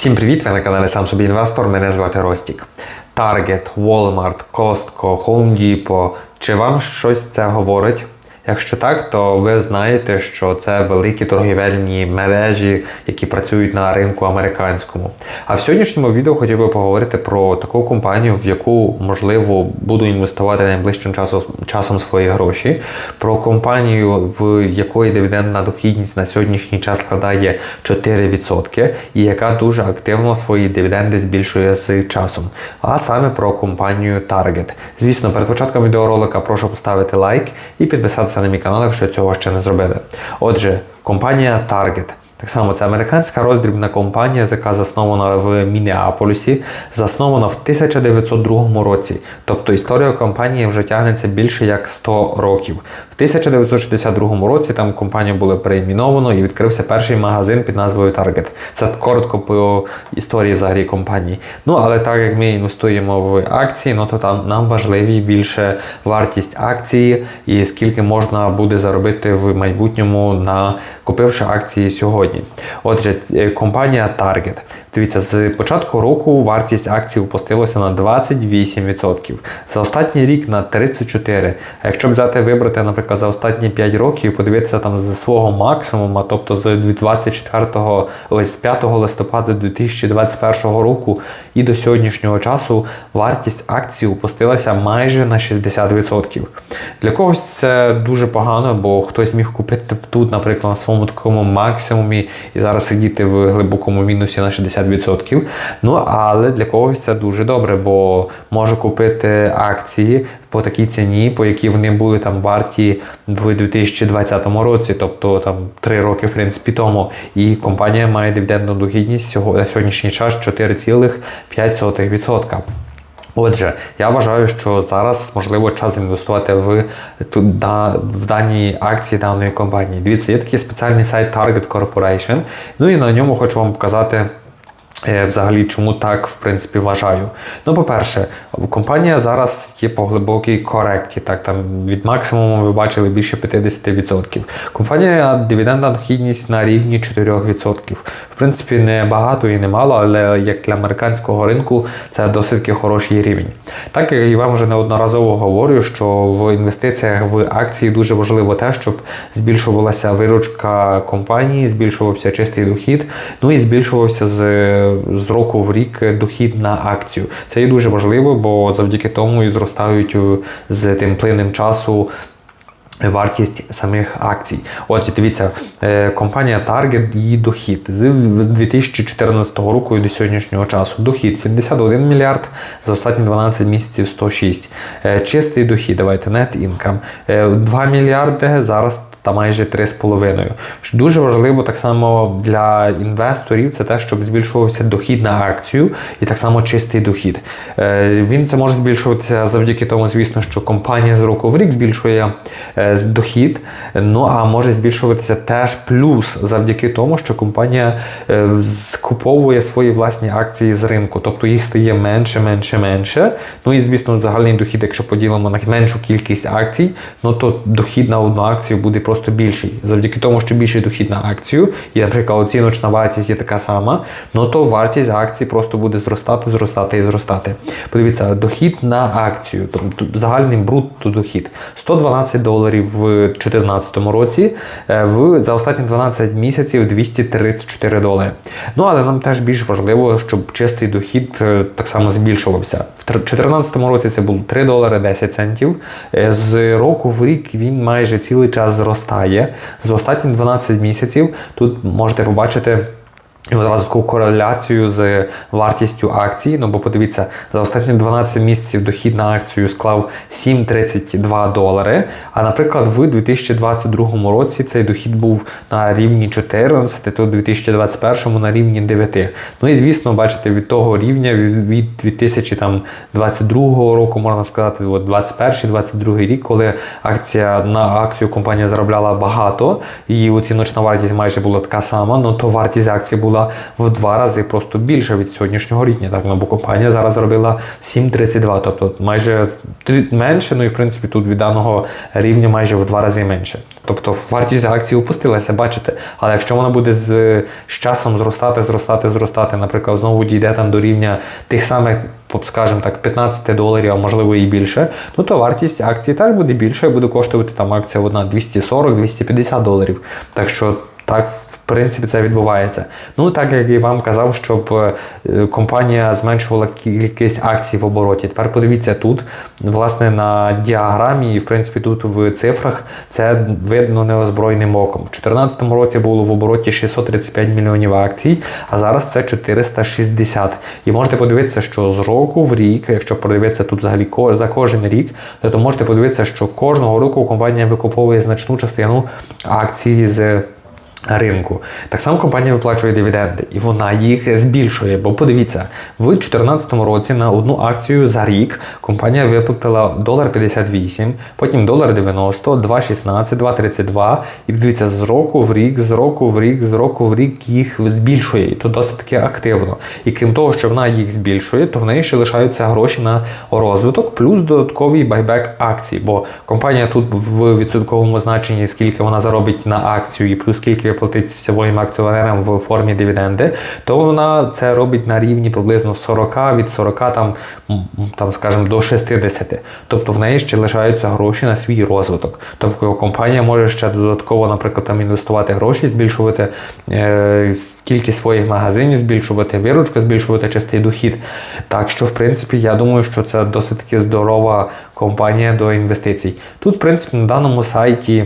Всім привіт! Ви на каналі Сам собі інвестор. Мене звати Ростік. Target, Walmart, Costco, Home Depot. Чи вам щось це говорить? Якщо так, то ви знаєте, що це великі торгівельні мережі, які працюють на ринку американському. А в сьогоднішньому відео хотів би поговорити про таку компанію, в яку можливо буду інвестувати найближчим часом, часом свої гроші. Про компанію, в якої дивідендна дохідність на сьогоднішній час складає 4%, і яка дуже активно свої дивіденди збільшує з часом. А саме про компанію Target. Звісно, перед початком відеоролика прошу поставити лайк і підписатися на мій канал, якщо цього ще не зробили. Отже, компанія Target. Так само це американська роздрібна компанія, яка заснована в Мінеаполісі, заснована в 1902 році. Тобто історія компанії вже тягнеться більше як 100 років. В 1962 році там компанію було переіменовано і відкрився перший магазин під назвою Target. Це коротко по історії взагалі компанії. Ну але так як ми інвестуємо в акції, ну то там нам важливі більше вартість акції і скільки можна буде заробити в майбутньому на купивши акції сьогодні. Отже, е, компанія Target. Дивіться, з початку року вартість акцій опустилася на 28%. За останній рік на 34%. А якщо взяти вибрати, наприклад, за останні 5 років, і подивитися там з свого максимуму, тобто з 24 ось з 5 листопада 2021 року і до сьогоднішнього часу вартість акцій опустилася майже на 60%. Для когось це дуже погано, бо хтось міг купити тут, наприклад, на своєму такому максимумі і зараз сидіти в глибокому мінусі на 60%. Ну, але для когось це дуже добре, бо може купити акції по такій ціні, по якій вони були там варті в 2020 році, тобто там 3 роки, в принципі, тому. І компанія має дивідендну дохідність на сьогоднішній час 4,5%. Отже, я вважаю, що зараз можливо час інвестувати в в дані акції даної компанії. Дивіться, є такий спеціальний сайт Target Corporation. Ну і на ньому хочу вам показати. Е, взагалі, чому так в принципі вважаю? Ну, по-перше, компанія зараз є по глибокій коректі. Так, там від максимуму ви бачили більше 50%. Компанія дивідендна дохідність на рівні 4%. Принципі, не багато і не мало, але як для американського ринку це досить хороший рівень. Так я і вам вже неодноразово говорю, що в інвестиціях в акції дуже важливо те, щоб збільшувалася виручка компанії, збільшувався чистий дохід, ну і збільшувався з з року в рік дохід на акцію. Це є дуже важливо, бо завдяки тому і зростають е, з тим плином часу. Вартість самих акцій. Отже, дивіться, е, компанія Target, її дохід з 2014 року і до сьогоднішнього часу. Дохід 71 мільярд, за останні 12 місяців 106. Е, чистий дохід, давайте net income 2 мільярди. Зараз та майже 3,5. Дуже важливо так само для інвесторів це те, щоб збільшувався дохід на акцію і так само чистий дохід. Е, він це може збільшуватися завдяки тому, звісно, що компанія з року в рік збільшує е, дохід. Ну а може збільшуватися теж плюс завдяки тому, що компанія е, скуповує свої власні акції з ринку, тобто їх стає менше, менше, менше. Ну і звісно, загальний дохід, якщо поділимо на меншу кількість акцій, ну то дохід на одну акцію буде просто більший. Завдяки тому, що більший дохід на акцію, і, наприклад, оціночна вартість є така сама, ну то вартість акції просто буде зростати, зростати і зростати. Подивіться, дохід на акцію, тобто загальний брутто дохід 112 доларів в 2014 році, е, в за останні 12 місяців 234 долари. Ну але нам теж більш важливо, щоб чистий дохід е, так само збільшувався. В 2014 році це було 3 долари 10 центів. Е, з року в рік він майже цілий час зростає зростає. За останні 12 місяців тут можете побачити. І одразу таку кореляцію з вартістю акцій. Ну бо подивіться, за останні 12 місяців дохід на акцію склав 7,32 долари. А наприклад, в 2022 році цей дохід був на рівні 14, то в 2021 на рівні 9. Ну і звісно, бачите, від того рівня від 2022 року, можна сказати, 21-22 рік, коли акція на акцію компанія заробляла багато, її оціночна вартість майже була така сама, ну то вартість акції була була в два рази просто більша від сьогоднішнього рівня. Так, ну, бо компанія зараз зробила 7,32, тобто майже менше, ну і в принципі тут від даного рівня майже в два рази менше. Тобто вартість акції опустилася, бачите. Але якщо вона буде з, з часом зростати, зростати, зростати, наприклад, знову дійде там до рівня тих самих, скажімо так, 15 доларів, а можливо і більше, ну то вартість акції теж буде більше, і буде коштувати там акція одна 240-250 доларів. Так що так, в принципі, це відбувається. Ну, так як і вам казав, щоб е, компанія зменшувала кількість акцій в обороті. Тепер подивіться тут, власне, на діаграмі, і в принципі тут в цифрах це видно неозброєним оком. У 2014 році було в обороті 635 мільйонів акцій, а зараз це 460. І можете подивитися, що з року в рік, якщо подивитися тут взагалі за кожен рік, то можете подивитися, що кожного року компанія викуповує значну частину акцій з ринку. Так само компанія виплачує дивіденди, і вона їх збільшує. Бо подивіться, в 2014 році на одну акцію за рік компанія виплатила долар 58, потім долар 90, 2,16, 2,32. І дивіться, з року в рік, з року в рік, з року в рік їх збільшує. І то досить таки активно. І крім того, що вона їх збільшує, то в неї ще лишаються гроші на розвиток, плюс додатковий байбек акцій. Бо компанія тут в відсотковому значенні, скільки вона заробить на акцію, і плюс скільки платить своїм акціонерам в формі дивіденди, то вона це робить на рівні приблизно 40 від 40 там, там скажімо, до 60. Тобто в неї ще лишаються гроші на свій розвиток. Тобто компанія може ще додатково, наприклад, там інвестувати гроші, збільшувати е, кількість своїх магазинів, збільшувати виручку, збільшувати чистий дохід. Так що, в принципі, я думаю, що це досить таки здорова компанія до інвестицій. Тут, в принципі, на даному сайті.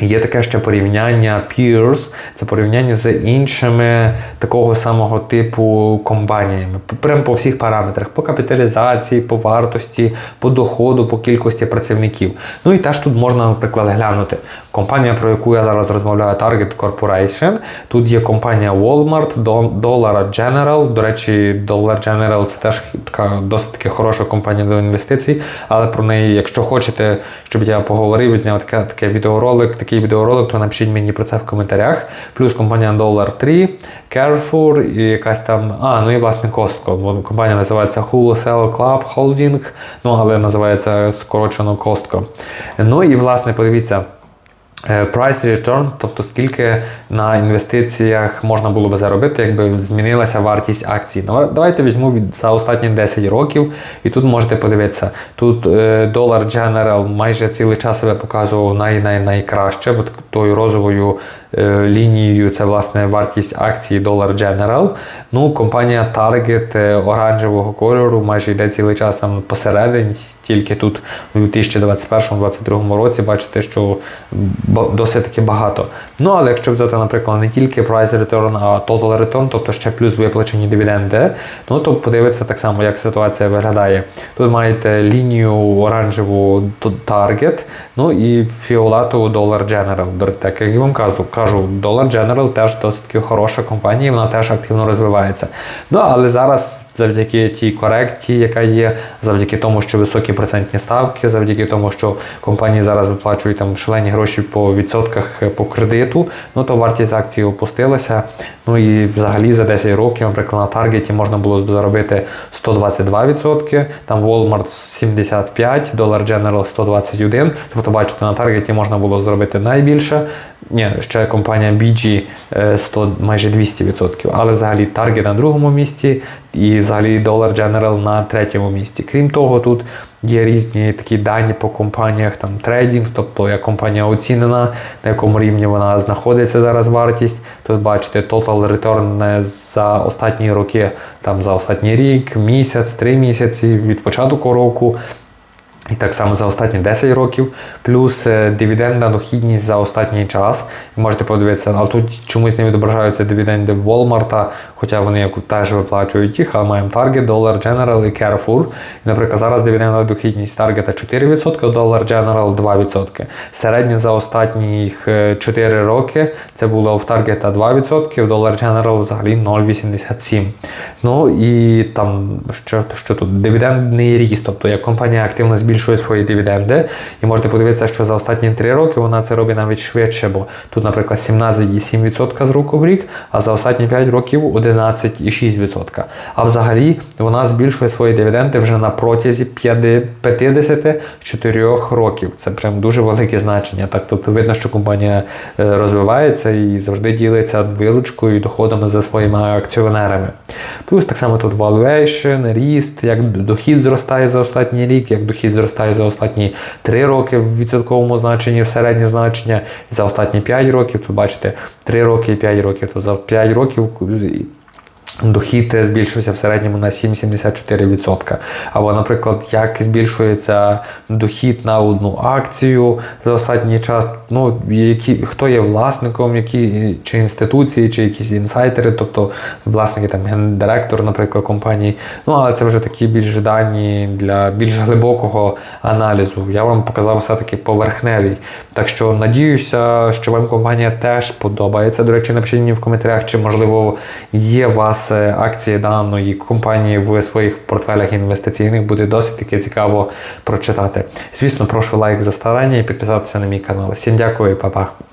Є таке ще порівняння peers, це порівняння з іншими такого самого типу компаніями. Прямо по всіх параметрах: по капіталізації, по вартості, по доходу, по кількості працівників. Ну і теж тут можна, наприклад, глянути. Компанія, про яку я зараз розмовляю, Target Corporation. Тут є компанія Walmart, Dollar General. До речі, Dollar General це теж така досить таки хороша компанія до інвестицій. Але про неї, якщо хочете, щоб я поговорив, зняв таке, таке відеоролик, такий відеоролик, то напишіть мені про це в коментарях. Плюс компанія Dollar 3, Carrefour і якась там. А, ну і власне. Бо компанія називається Wholesale Club Holding, ну але називається скорочено Costco. Ну і власне подивіться. Е, Price return, тобто скільки на інвестиціях можна було би заробити, якби змінилася вартість акцій. Давайте візьму від за останні 10 років, і тут можете подивитися. Тут е, Dollar General майже цілий час себе показував най, най, найкраще, бо тою розовою лінією це власне вартість акції Dollar General. Ну, компанія Target е, оранжевого кольору майже йде цілий час там посередині, тільки тут у 2021-2022 році бачите, що досить таки багато. Ну, але якщо взяти, наприклад, не тільки price return, а total return, тобто ще плюс виплачені дивіденди, ну то подивитися так само, як ситуація виглядає. Тут маєте лінію оранжеву Target, ну і фіолетову Dollar General. Так як я вам кажу, кажу, Dollar General теж досить хороша компанія, вона теж активно розвивається. Ну, але зараз завдяки тій корекції, яка є, завдяки тому, що високі процентні ставки, завдяки тому, що компанії зараз виплачують там шалені гроші по відсотках е, по кредиту, ну то вартість акції опустилася. Ну і взагалі за 10 років, наприклад, на таргеті можна було заробити 122%, там Walmart 75, Dollar General 121. Тобто, бачите, на таргеті можна було зробити найбільше. Ні, ще компанія BG е, 100, майже 200%, але взагалі Target на другому місці і взагалі Dollar General на третьому місці. Крім того, тут є різні такі дані по компаніях, там трейдинг, тобто як компанія оцінена, на якому рівні вона знаходиться зараз вартість. Тут бачите total return за останні роки, там за останній рік, місяць, три місяці від початку року. І так само за останні 10 років, плюс е, дивідендна дохідність за останній час. Ви можете подивитися, але тут чомусь не відображаються дивіденди Walmart, хоча вони теж виплачують їх, але маємо Target, Dollar General і Carrefour. І, наприклад, зараз дивідендна дохідність Target 4%, Dollar General 2%. Середня за останні 4 роки це було в Target 2%, в Dollar General взагалі 0,87%. Ну і там що, що тут? Дивідендний ріст, тобто як компанія активно збільшує збільшує свої дивіденди. І можете подивитися, що за останні 3 роки вона це робить навіть швидше, бо тут, наприклад, 17,7% з року в рік, а за останні 5 років 11,6%. А взагалі вона збільшує свої дивіденди вже на протязі 54 років. Це прям дуже велике значення. Так, тобто видно, що компанія е, розвивається і завжди ділиться вилучкою і доходами за своїми акціонерами. Плюс так само тут valuation, ріст, як дохід зростає за останній рік, як дохід зростає за останні 3 роки в відсотковому значенні, в середнє значення, за останні 5 років. Тут бачите 3 роки і 5 років, то за 5 років Дохід збільшився в середньому на 7,74%. Або, наприклад, як збільшується дохід на одну акцію за останній час, ну, які, хто є власником, які, чи інституції, чи якісь інсайтери, тобто власники там гендиректор, наприклад, компанії. Ну, але це вже такі більш дані для більш глибокого аналізу. Я вам показав все-таки поверхневий. Так що надіюся, що вам компанія теж подобається. До речі, напишіть мені в коментарях, чи можливо є вас е, акції даної компанії в своїх портфелях інвестиційних. Буде досить таки цікаво прочитати. Звісно, прошу лайк за старання і підписатися на мій канал. Всім дякую, па-па.